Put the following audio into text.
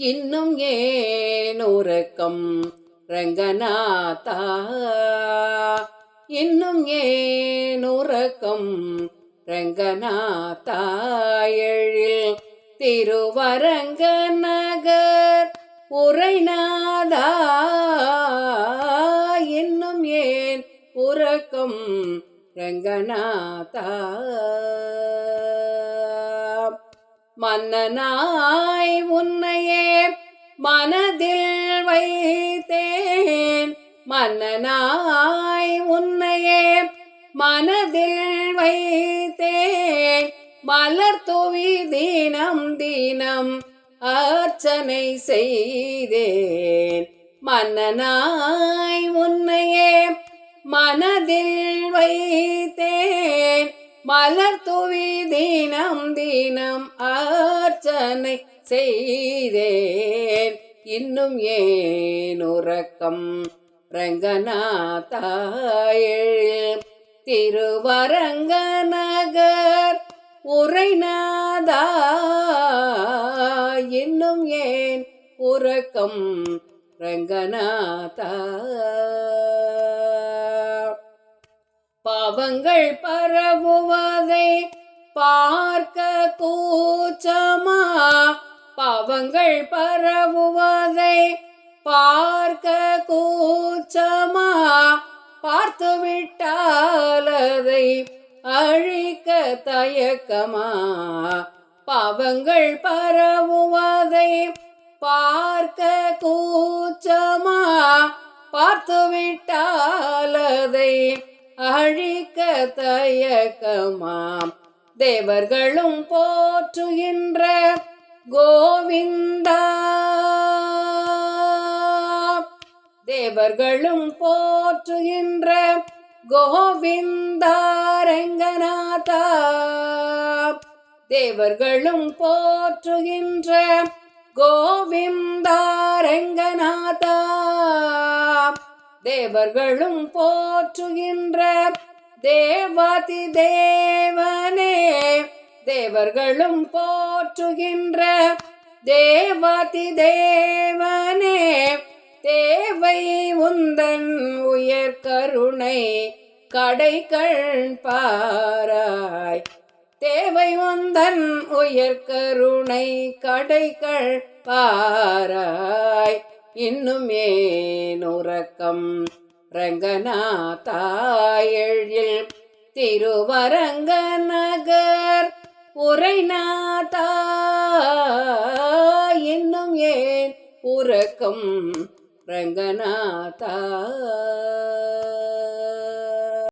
இன்னும் ஏன் உறக்கம்? ரங்கநாதா. இன்னும் ஏன் உறக்கம்? ரங்கநாதா. எழில் திருவரங்க நகர் உரைநாதா. இன்னும் ஏன் உறக்கம்? ரங்கநாதா. மன்னனாய் உன்னையே மனதில் வைத்தேன்? மன்னனாய் உன்னையே மனதில் வைத்தேன்? மலர் துவி தினம் தினம் அர்ச்சனை செய்தேன். மன்னனாய் உன்னையே மனதில் வைத்தேன்? மலர் துவி தினம் தினம் ஆர்ச்சனை செய்தேன். இன்னும் ஏன் உறக்கம்? ரங்கநாதாயில் திருவரங்க நகர் உரைநாதா. இன்னும் ஏன் உறக்கம்? ரங்கநாதா. பாவங்கள் பரவுவதை பார்க்க கூச்சமா? பாவங்கள் பரவுவதை பார்க்க கூச்சமா? பார்த்து விட்டாலதை அழிக்க தயக்கமா? பாவங்கள் பரவுவதை பார்க்க கூச்சமா? பார்த்து விட்டால தயக்கமாம் தேவர்களும் போற்றுகின்ற கோவிந்தா. தேவர்களும் போற்றுகின்ற கோவிந்தாரங்கநாதா. தேவர்களும் போற்றுகின்ற கோவிந்தாரங்கநாதா. தேவர்களும் போற்றுகின்ற தேவாதி தேவனே தேவர்களும் போற்றுகின்ற தேவாதி தேவனே தேவை உந்தன் உயர் கருணை கடை கண் பாராய். தேவை உந்தன் உயர் கருணை கடை கண் பாராய். இன்னும் ஏன் உறக்கம்? ரங்கநாத்தாயழில் திருவரங்க நகர் உரைநாதா இன்னும் ஏன் உறக்கம் ரங்கநாதா?